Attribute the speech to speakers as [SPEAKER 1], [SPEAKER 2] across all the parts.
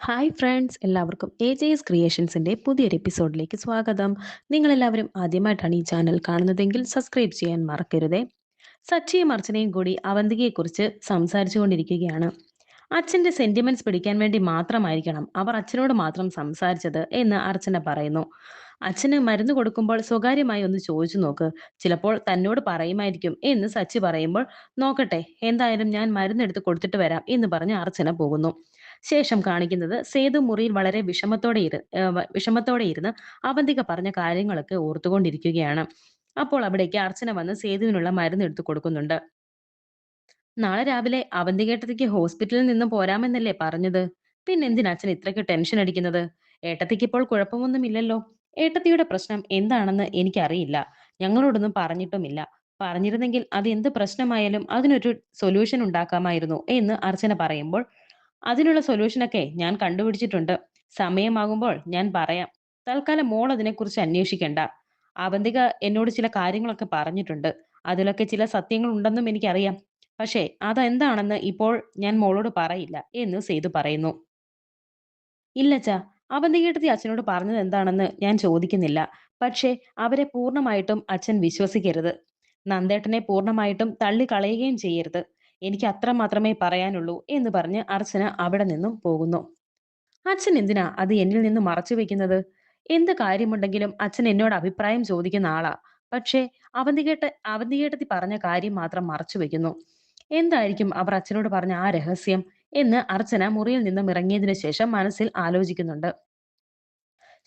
[SPEAKER 1] Hi friends എല്ലാവർക്കും A J S ക്രിയേഷൻസിന്റെ പുതിയൊരു എപ്പിസോഡിലേക്ക് സ്വാഗതം. നിങ്ങളെല്ലാവരും ആദ്യമായിട്ടാണ് ഈ ചാനൽ കാണുന്നതെങ്കിൽ സബ്സ്ക്രൈബ് ചെയ്യാൻ മറക്കരുതേ. സച്ചിയും അർച്ചനയും കൂടി അവന്തികയെക്കുറിച്ച് സംസാരിച്ചു കൊണ്ടിരിക്കുകയാണ് അച്ഛന്റെ സെന്റിമെന്റ്സ് പിടിക്കാൻ വേണ്ടി മാത്രമായിരിക്കണം അവർ അച്ഛനോട് മാത്രം സംസാരിച്ചത് എന്ന് അർച്ചന പറയുന്നു. അച്ഛന് മരുന്ന് കൊടുക്കുമ്പോൾ സ്വകാര്യമായി ഒന്ന് ചോദിച്ചു നോക്ക്. ചിലപ്പോൾ തന്നോട് പറയുമായിരിക്കും എന്ന് സച്ചി പറയുമ്പോൾ നോക്കട്ടെ എന്തായാലും ഞാൻ മരുന്നെടുത്ത് കൊടുത്തിട്ട് വരാം എന്ന് പറഞ്ഞ് അർച്ചന പോകുന്നു. ശേഷം കാണിക്കുന്നത് സേതു മുറിയിൽ വളരെ വിഷമത്തോടെ ഇരു വിഷമത്തോടെ ഇരുന്ന് അവന്തിക പറഞ്ഞ കാര്യങ്ങളൊക്കെ ഓർത്തുകൊണ്ടിരിക്കുകയാണ്. അപ്പോൾ അവിടേക്ക് അർച്ചന വന്ന് സേതുവിനുള്ള മരുന്ന് എടുത്തു കൊടുക്കുന്നുണ്ട്. നാളെ രാവിലെ അവന്തികേട്ടത്തേക്ക് ഹോസ്പിറ്റലിൽ നിന്ന് പോരാമെന്നല്ലേ പറഞ്ഞത്? പിന്നെ എന്തിനാ അച്ഛൻ ഇത്രയ്ക്ക് ടെൻഷൻ അടിക്കുന്നത്? ഏട്ടത്തിക്ക് ഇപ്പോൾ കുഴപ്പമൊന്നുമില്ലല്ലോ. ഏട്ടത്തിയുടെ പ്രശ്നം എന്താണെന്ന് എനിക്കറിയില്ല. ഞങ്ങളോടൊന്നും പറഞ്ഞിട്ടുമില്ല. പറഞ്ഞിരുന്നെങ്കിൽ അത് എന്ത് പ്രശ്നമായാലും അതിനൊരു സൊല്യൂഷൻ ഉണ്ടാക്കാമായിരുന്നു എന്ന് അർച്ചന പറയുമ്പോൾ അതിനുള്ള സൊല്യൂഷനൊക്കെ ഞാൻ കണ്ടുപിടിച്ചിട്ടുണ്ട്. സമയമാകുമ്പോൾ ഞാൻ പറയാം. തൽക്കാലം മോൾ അതിനെക്കുറിച്ച് അന്വേഷിക്കണ്ട. അവന്തിക എന്നോട് ചില കാര്യങ്ങളൊക്കെ പറഞ്ഞിട്ടുണ്ട്. അതിലൊക്കെ ചില സത്യങ്ങൾ ഉണ്ടെന്നും എനിക്കറിയാം. പക്ഷേ അതെന്താണെന്ന് ഇപ്പോൾ ഞാൻ മോളോട് പറയില്ല എന്ന് സേതു പറയുന്നു. ഇല്ലച്ചാ അവന്തികേട്ടത്തി അച്ഛനോട് പറഞ്ഞത് എന്താണെന്ന് ഞാൻ ചോദിക്കുന്നില്ല. പക്ഷേ അവരെ പൂർണമായിട്ടും അച്ഛൻ വിശ്വസിക്കരുത്. നന്ദേട്ടനെ പൂർണമായിട്ടും തള്ളിക്കളയുകയും ചെയ്യരുത്. എനിക്ക് അത്ര മാത്രമേ പറയാനുള്ളൂ എന്ന് പറഞ്ഞ് അർച്ചന അവിടെ നിന്നും പോകുന്നു. അച്ഛൻ എന്തിനാ അത് എന്നിൽ നിന്ന് മറച്ചു വെക്കുന്നത്? എന്ത് കാര്യമുണ്ടെങ്കിലും അച്ഛൻ എന്നോട് അഭിപ്രായം ചോദിക്കുന്ന ആളാ. പക്ഷേ അവന്തികേട്ട അവന്തികേട്ടത്തി പറഞ്ഞ കാര്യം മാത്രം മറച്ചു വെക്കുന്നു. എന്തായിരിക്കും അവർ അച്ഛനോട് പറഞ്ഞ ആ രഹസ്യം എന്ന് അർച്ചന മുറിയിൽ നിന്നും ഇറങ്ങിയതിനു ശേഷം മനസ്സിൽ ആലോചിക്കുന്നുണ്ട്.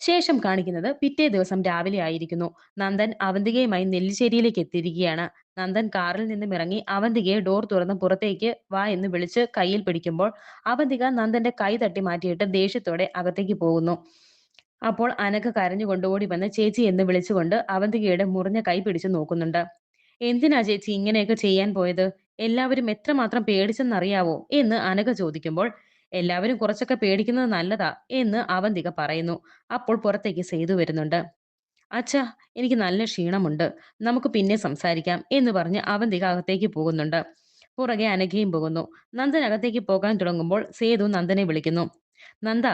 [SPEAKER 1] ശേഷം കാണിക്കുന്നത് പിറ്റേ ദിവസം രാവിലെ ആയിരിക്കുന്നു. നന്ദൻ അവന്തികയുമായി നെല്ലിശ്ശേരിയിലേക്ക് എത്തിയിരിക്കുകയാണ്. നന്ദൻ കാറിൽ നിന്നും ഇറങ്ങി അവന്തികയെ ഡോർ തുറന്ന് പുറത്തേക്ക് വാ എന്ന് വിളിച്ച് കയ്യിൽ പിടിക്കുമ്പോൾ അവന്തിക നന്ദന്റെ കൈ തട്ടി മാറ്റിയിട്ട് ദേഷ്യത്തോടെ അകത്തേക്ക് പോകുന്നു. അപ്പോൾ അനക്ക് കരഞ്ഞുകൊണ്ട് ഓടി വന്ന് ചേച്ചി എന്ന് വിളിച്ചുകൊണ്ട് അവന്തികയുടെ മുറിഞ്ഞ കൈ പിടിച്ചു നോക്കുന്നുണ്ട്. എന്തിനാ ചേച്ചി ഇങ്ങനെയൊക്കെ ചെയ്യാൻ പോയത്? എല്ലാവരും എത്രമാത്രം പേടിച്ചെന്നറിയാവോ? എന്ന് അനക ചോദിക്കുമ്പോൾ എല്ലാവരും കുറച്ചൊക്കെ പേടിക്കുന്നത് നല്ലതാ എന്ന് അവന്തിക പറയുന്നു. അപ്പോൾ പുറത്തേക്ക് സേതു വരുന്നുണ്ട്. അച്ഛാ എനിക്ക് നല്ല ക്ഷീണമുണ്ട്. നമുക്ക് പിന്നെ സംസാരിക്കാം എന്ന് പറഞ്ഞ് അവന്തിക അകത്തേക്ക് പോകുന്നുണ്ട്. പുറകെ അനഘയും പോകുന്നു. നന്ദൻ അകത്തേക്ക് പോകാൻ തുടങ്ങുമ്പോൾ സേതു നന്ദനെ വിളിക്കുന്നു. നന്ദ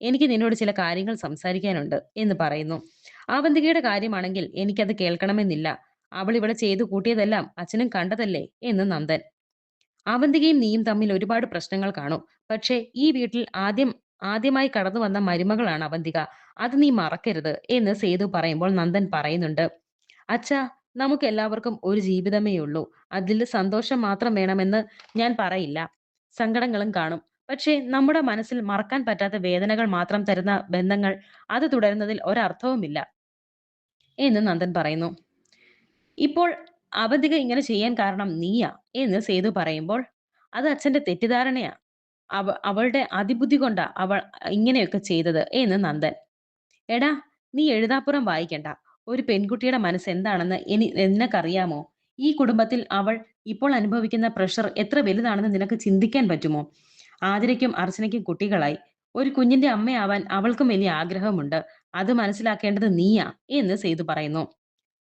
[SPEAKER 1] എനിക്ക് നിന്നോട് ചില കാര്യങ്ങൾ സംസാരിക്കാനുണ്ട് എന്ന് പറയുന്നു. അവന്തികയുടെ കാര്യമാണെങ്കിൽ എനിക്കത് കേൾക്കണമെന്നില്ല. അവൾ ഇവിടെ ചെയ്തു കൂട്ടിയതെല്ലാം അച്ഛനും കണ്ടതല്ലേ എന്ന് നന്ദൻ. അവന്തികയും നീയും തമ്മിൽ ഒരുപാട് പ്രശ്നങ്ങൾ കാണും. പക്ഷേ ഈ വീട്ടിൽ ആദ്യം ആദ്യമായി കടന്നു വന്ന മരുമകളാണ് അവന്തിക. അത് നീ മറക്കരുത് എന്ന് സേതു പറയുമ്പോൾ നന്ദൻ പറയുന്നുണ്ട്. അച്ഛാ നമുക്ക് എല്ലാവർക്കും ഒരു ജീവിതമേ ഉള്ളൂ. അതിൽ സന്തോഷം മാത്രം വേണമെന്ന് ഞാൻ പറയില്ല. സങ്കടങ്ങളും കാണും. പക്ഷേ നമ്മുടെ മനസ്സിൽ മറക്കാൻ പറ്റാത്ത വേദനകൾ മാത്രം തരുന്ന ബന്ധങ്ങൾ അത് തുടരുന്നതിൽ ഒരർത്ഥവുമില്ല എന്ന് നന്ദൻ പറയുന്നു. ഇപ്പോൾ അവധിക ഇങ്ങനെ ചെയ്യാൻ കാരണം നീയാ എന്ന് സേതു പറയുമ്പോൾ അത് അച്ഛന്റെ തെറ്റിദ്ധാരണയാ. അവ അവളുടെ അതിബുദ്ധി കൊണ്ടാ അവൾ ഇങ്ങനെയൊക്കെ ചെയ്തത് എന്ന് നന്ദൻ. എടാ നീ എഴുതാപ്പുറം വായിക്കണ്ട. ഒരു പെൺകുട്ടിയുടെ മനസ്സ് എന്താണെന്ന് ഇനി നിനക്കറിയാമോ? ഈ കുടുംബത്തിൽ അവൾ ഇപ്പോൾ അനുഭവിക്കുന്ന പ്രഷർ എത്ര വലുതാണെന്ന് നിനക്ക് ചിന്തിക്കാൻ പറ്റുമോ? ആതിരയ്ക്കും അർച്ചനയ്ക്കും കുട്ടികളായി. ഒരു കുഞ്ഞിന്റെ അമ്മയാവാൻ അവൾക്കും വലിയ ആഗ്രഹമുണ്ട്. അത് മനസ്സിലാക്കേണ്ടത് നീയാ എന്ന് സേതു പറയുന്നു.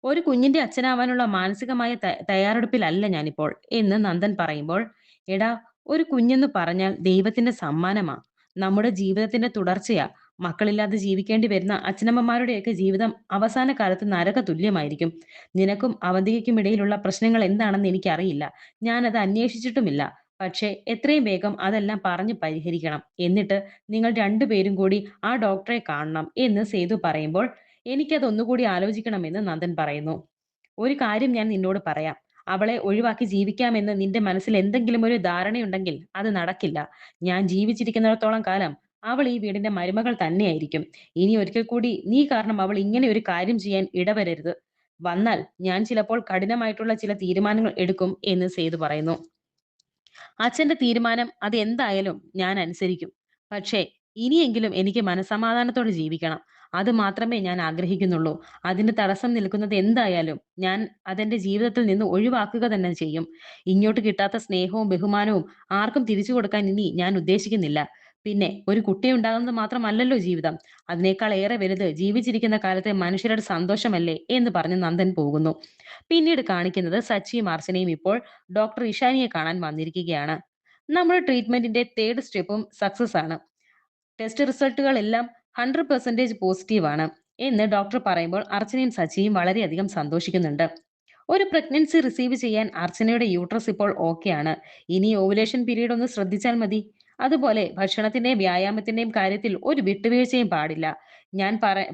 [SPEAKER 1] ഒരു കുഞ്ഞിന്റെ അച്ഛനാവാനുള്ള മാനസികമായ തയ്യാറെടുപ്പിലല്ല ഞാനിപ്പോൾ എന്ന് നന്ദൻ പറയുമ്പോൾ എടാ ഒരു കുഞ്ഞെന്ന് പറഞ്ഞാൽ ദൈവത്തിന്റെ സമ്മാനമാ. നമ്മുടെ ജീവിതത്തിന്റെ തുടർച്ചയാ. മക്കളില്ലാതെ ജീവിക്കേണ്ടി വരുന്ന അച്ഛനമ്മമാരുടെയൊക്കെ ജീവിതം അവസാന കാലത്ത് നരക തുല്യമായിരിക്കും. നിനക്കും അവന്തികയ്ക്കും ഇടയിലുള്ള പ്രശ്നങ്ങൾ എന്താണെന്ന് എനിക്കറിയില്ല. ഞാനത് അന്വേഷിച്ചിട്ടുമില്ല. പക്ഷേ എത്രയും വേഗം അതെല്ലാം പറഞ്ഞ് പരിഹരിക്കണം. എന്നിട്ട് നിങ്ങൾ രണ്ടുപേരും കൂടി ആ ഡോക്ടറെ കാണണം എന്ന് സേതു പറയുമ്പോൾ എനിക്കതൊന്നുകൂടി ആലോചിക്കണമെന്ന് നന്ദൻ പറയുന്നു. ഒരു കാര്യം ഞാൻ നിന്നോട് പറയാം. അവളെ ഒഴിവാക്കി ജീവിക്കാമെന്ന് നിന്റെ മനസ്സിൽ എന്തെങ്കിലും ഒരു ധാരണയുണ്ടെങ്കിൽ അത് നടക്കില്ല. ഞാൻ ജീവിച്ചിരിക്കുന്നിടത്തോളം കാലം അവൾ ഈ വീടിന്റെ മരുമകൾ തന്നെയായിരിക്കും. ഇനി ഒരിക്കൽ കൂടി നീ കാരണം അവൾ ഇങ്ങനെ ഒരു കാര്യം ചെയ്യാൻ ഇടവരരുത്. വന്നാൽ ഞാൻ ചിലപ്പോൾ കഠിനമായിട്ടുള്ള ചില തീരുമാനങ്ങൾ എടുക്കും എന്ന് സേതു പറയുന്നു. അച്ഛന്റെ തീരുമാനം അത് എന്തായാലും ഞാൻ അനുസരിക്കും. പക്ഷേ ഇനിയെങ്കിലും എനിക്ക് മനസമാധാനത്തോടെ ജീവിക്കണം. അത് മാത്രമേ ഞാൻ ആഗ്രഹിക്കുന്നുള്ളൂ. അതിന് തടസ്സം നിൽക്കുന്നത് എന്തായാലും ഞാൻ അതെന്റെ ജീവിതത്തിൽ നിന്ന് ഒഴിവാക്കുക തന്നെ ചെയ്യും. ഇങ്ങോട്ട് കിട്ടാത്ത സ്നേഹവും ബഹുമാനവും ആർക്കും തിരിച്ചു കൊടുക്കാൻ ഇനി ഞാൻ ഉദ്ദേശിക്കുന്നില്ല. പിന്നെ ഒരു കുട്ടി ഉണ്ടാകുന്നത് മാത്രമല്ലല്ലോ ജീവിതം. അതിനേക്കാൾ ഏറെ വലുത് ജീവിച്ചിരിക്കുന്ന കാലത്തെ മനുഷ്യരുടെ സന്തോഷമല്ലേ എന്ന് പറഞ്ഞ് നന്ദൻ പോകുന്നു. പിന്നീട് കാണിക്കുന്നത് സച്ചിയും അർച്ചനയും ഇപ്പോൾ ഡോക്ടർ ഇഷാനിയെ കാണാൻ വന്നിരിക്കുകയാണ്. നമ്മുടെ ട്രീറ്റ്മെന്റിന്റെ തേർഡ് സ്റ്റെപ്പും സക്സസ് ആണ്. ടെസ്റ്റ് റിസൾട്ടുകളെല്ലാം ഹൺഡ്രഡ് പെർസെന്റേജ് പോസിറ്റീവാണ് എന്ന് ഡോക്ടർ പറയുമ്പോൾ അർച്ചനയും സച്ചിയും വളരെയധികം സന്തോഷിക്കുന്നുണ്ട്. ഒരു പ്രഗ്നൻസി റിസീവ് ചെയ്യാൻ അർച്ചനയുടെ യൂട്രസ് ഇപ്പോൾ ഓക്കെയാണ് ഇനി ഓവുലേഷൻ പീരീഡ് ഒന്ന് ശ്രദ്ധിച്ചാൽ മതി. അതുപോലെ ഭക്ഷണത്തിന്റെയും വ്യായാമത്തിന്റെയും കാര്യത്തിൽ ഒരു വിട്ടുവീഴ്ചയും പാടില്ല. ഞാൻ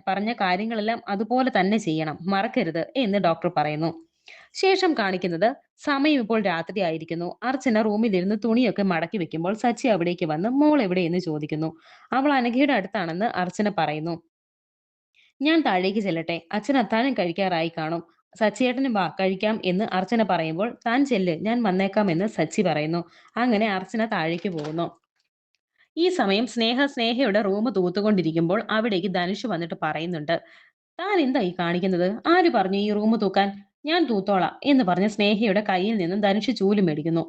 [SPEAKER 1] പറഞ്ഞ കാര്യങ്ങളെല്ലാം അതുപോലെ തന്നെ ചെയ്യണം. മറക്കരുത് എന്ന് ഡോക്ടർ പറയുന്നു. ശേഷം കാണിക്കുന്നത് സമയം ഇപ്പോൾ രാത്രി ആയിരിക്കുന്നു. അർച്ചന റൂമിലിരുന്ന് തുണിയൊക്കെ മടക്കി വെക്കുമ്പോൾ സച്ചി അവിടേക്ക് വന്ന് മോൾ എവിടെയെന്ന് ചോദിക്കുന്നു. അവൾ അനഘയുടെ അടുത്താണെന്ന് അർച്ചന പറയുന്നു. ഞാൻ താഴേക്ക് ചെല്ലട്ടെ. അച്ഛൻ അത്താഴം കഴിക്കാറായി കാണും. സച്ചിയേട്ടനും വാ കഴിക്കാം എന്ന് അർച്ചന പറയുമ്പോൾ താൻ ചെല്ല് ഞാൻ വന്നേക്കാം എന്ന് സച്ചി പറയുന്നു. അങ്ങനെ അർച്ചന താഴേക്ക് പോകുന്നു. ഈ സമയം സ്നേഹ സ്നേഹയുടെ റൂം തൂത്തുകൊണ്ടിരിക്കുമ്പോൾ അവിടേക്ക് ധനുഷ് വന്നിട്ട് പറയുന്നുണ്ട് താൻ എന്താ ഈ കാണിക്കുന്നത്? ആര് പറഞ്ഞു ഈ റൂം തൂക്കാൻ? ഞാൻ തൂത്തോളാം എന്ന് പറഞ്ഞ് സ്നേഹയുടെ കയ്യിൽ നിന്നും ധനുഷ് ചൂൽ മേടിക്കുന്നു.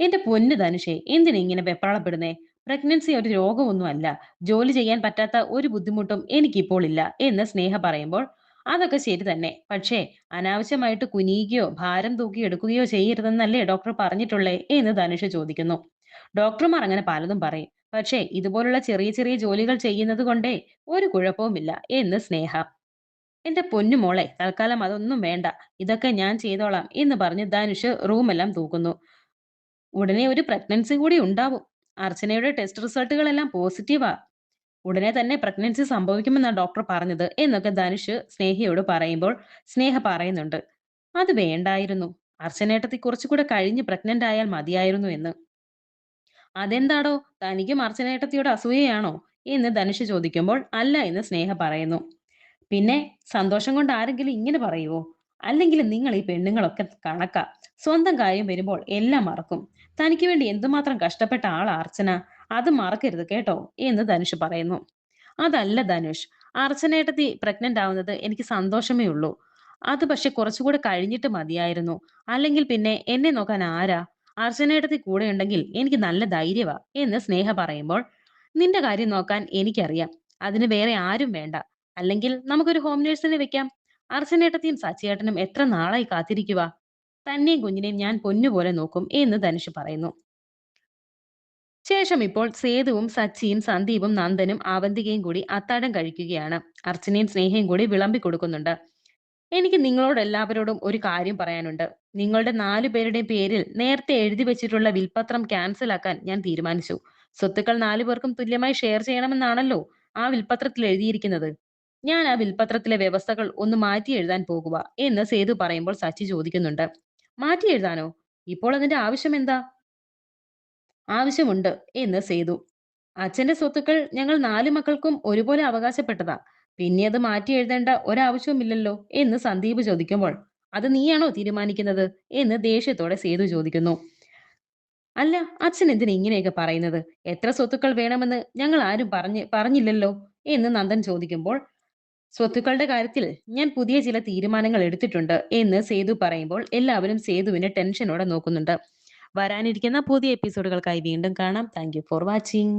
[SPEAKER 1] എന്റെ പൊന്ന് ധനുഷേ എന്തിനാ ഇങ്ങനെ വെപ്രാളപ്പെടുന്നേ? പ്രഗ്നൻസി ഒരു രോഗമൊന്നുമല്ല. ജോലി ചെയ്യാൻ പറ്റാത്ത ഒരു ബുദ്ധിമുട്ടും എനിക്കിപ്പോൾ ഇല്ല എന്ന് സ്നേഹ പറയുമ്പോൾ അതൊക്കെ ശരി തന്നെ. പക്ഷേ അനാവശ്യമായിട്ട് കുനിയുകയോ ഭാരം തൂക്കി എടുക്കുകയോ ചെയ്യരുതെന്നല്ലേ ഡോക്ടർ പറഞ്ഞിട്ടുള്ളേ? എന്ന് ധനുഷ് ചോദിക്കുന്നു. ഡോക്ടർമാർ അങ്ങനെ പലതും പറയും. പക്ഷേ ഇതുപോലുള്ള ചെറിയ ചെറിയ ജോലികൾ ചെയ്യുന്നത് കൊണ്ടേ ഒരു കുഴപ്പവുമില്ല എന്ന് സ്നേഹ എന്റെ പൊന്നു മോളെ തൽക്കാലം അതൊന്നും വേണ്ട. ഇതൊക്കെ ഞാൻ ചെയ്തോളാം എന്ന് പറഞ്ഞ് ധനുഷ് റൂമെല്ലാം തൂക്കുന്നു. ഉടനെ ഒരു പ്രഗ്നൻസി കൂടി ഉണ്ടാവും. അർച്ചനയുടെ ടെസ്റ്റ് റിസൾട്ടുകളെല്ലാം പോസിറ്റീവാ ഉടനെ തന്നെ പ്രഗ്നൻസി സംഭവിക്കുമെന്നാണ് ഡോക്ടർ പറഞ്ഞത് എന്നൊക്കെ ധനുഷ് സ്നേഹയോട് പറയുമ്പോൾ സ്നേഹ പറയുന്നുണ്ട്. അത് വേണ്ടായിരുന്നു. അർച്ചനേട്ടത്തി കുറച്ചുകൂടെ കഴിഞ്ഞ് പ്രഗ്നന്റ് ആയാൽ മതിയായിരുന്നു എന്ന്. അതെന്താടോ? തനിക്കും അർച്ചനേട്ടത്തിയോട് അസൂയയാണോ? എന്ന് ധനുഷ് ചോദിക്കുമ്പോൾ അല്ല എന്ന് സ്നേഹ പറയുന്നു. പിന്നെ സന്തോഷം കൊണ്ട് ആരെങ്കിലും ഇങ്ങനെ പറയുവോ? അല്ലെങ്കിൽ നിങ്ങൾ ഈ പെണ്ണുങ്ങളൊക്കെ കണക്ക. സ്വന്തം കാര്യം വരുമ്പോൾ എല്ലാം മറക്കും. തനിക്ക് വേണ്ടി എന്തുമാത്രം കഷ്ടപ്പെട്ട ആൾ അർച്ചന അത് മറക്കരുത് കേട്ടോ എന്ന് ധനുഷ് പറയുന്നു. അതല്ല ധനുഷ് അർച്ചനേട്ടത്തി പ്രഗ്നന്റ് ആവുന്നത് എനിക്ക് സന്തോഷമേ ഉള്ളൂ. അത് പക്ഷെ കുറച്ചുകൂടെ കഴിഞ്ഞിട്ട് മതിയായിരുന്നു. അല്ലെങ്കിൽ പിന്നെ എന്നെ നോക്കാൻ ആരാ? അർച്ചനേട്ടത്തി കൂടെ ഉണ്ടെങ്കിൽ എനിക്ക് നല്ല ധൈര്യവാ എന്ന് സ്നേഹ പറയുമ്പോൾ നിന്റെ കാര്യം നോക്കാൻ എനിക്കറിയാം. അതിന് വേറെ ആരും വേണ്ട. അല്ലെങ്കിൽ നമുക്കൊരു ഹോം നേഴ്സിനെ വെക്കാം. അർച്ചനേട്ടത്തെയും സച്ചിയേട്ടനും എത്ര നാളായി കാത്തിരിക്കുക തന്നെയും കുഞ്ഞിനെയും ഞാൻ പൊന്നുപോലെ നോക്കും എന്ന് ധനുഷ് പറയുന്നു. ശേഷം ഇപ്പോൾ സേതുവും സച്ചിയും സന്ദീപും നന്ദനും അവന്തികയും കൂടി അത്താഴം കഴിക്കുകയാണ്. അർച്ചനയും സ്നേഹയും കൂടി വിളമ്പി കൊടുക്കുന്നുണ്ട്. എനിക്ക് നിങ്ങളോട് എല്ലാവരോടും ഒരു കാര്യം പറയാനുണ്ട്. നിങ്ങളുടെ നാലു പേരുടെയും പേരിൽ നേരത്തെ എഴുതി വെച്ചിട്ടുള്ള വിൽപത്രം ക്യാൻസൽ ആക്കാൻ ഞാൻ തീരുമാനിച്ചു. സ്വത്തുക്കൾ നാലു പേർക്കും തുല്യമായി ഷെയർ ചെയ്യണമെന്നാണല്ലോ ആ വിൽപത്രത്തിൽ എഴുതിയിരിക്കുന്നത്. ഞാൻ ആ വിൽപത്രത്തിലെ വ്യവസ്ഥകൾ ഒന്ന് മാറ്റി എഴുതാൻ പോകുക എന്ന് സേതു പറയുമ്പോൾ സച്ചി ചോദിക്കുന്നുണ്ട്. മാറ്റി എഴുതാനോ? ഇപ്പോൾ അതിന്റെ ആവശ്യം എന്താ? ആവശ്യമുണ്ട് എന്ന് സേതു. അച്ഛന്റെ സ്വത്തുക്കൾ ഞങ്ങൾ നാല് മക്കൾക്കും ഒരുപോലെ അവകാശപ്പെട്ടതാ. പിന്നെ അത് മാറ്റി എഴുതേണ്ട ഒരാവശ്യവുമില്ലല്ലോ എന്ന് സന്ദീപ് ചോദിക്കുമ്പോൾ അത് നീയാണോ തീരുമാനിക്കുന്നത് എന്ന് ദേഷ്യത്തോടെ സേതു ചോദിക്കുന്നു. അല്ല അച്ഛൻ എന്തിനു ഇങ്ങനെയൊക്കെ പറയുന്നത്? എത്ര സ്വത്തുക്കൾ വേണമെന്ന് ഞങ്ങൾ ആരും പറഞ്ഞ് പറഞ്ഞില്ലല്ലോ എന്ന് നന്ദൻ ചോദിക്കുമ്പോൾ സ്വത്തുക്കളുടെ കാര്യത്തിൽ ഞാൻ പുതിയ ചില തീരുമാനങ്ങൾ എടുത്തിട്ടുണ്ട് എന്ന് സേതു പറയുമ്പോൾ എല്ലാവരും സേതുവിനെ ടെൻഷനോടെ നോക്കുന്നുണ്ട്. വരാനിരിക്കുന്ന പുതിയ എപ്പിസോഡുകൾക്കായി വീണ്ടും കാണാം. Thank for watching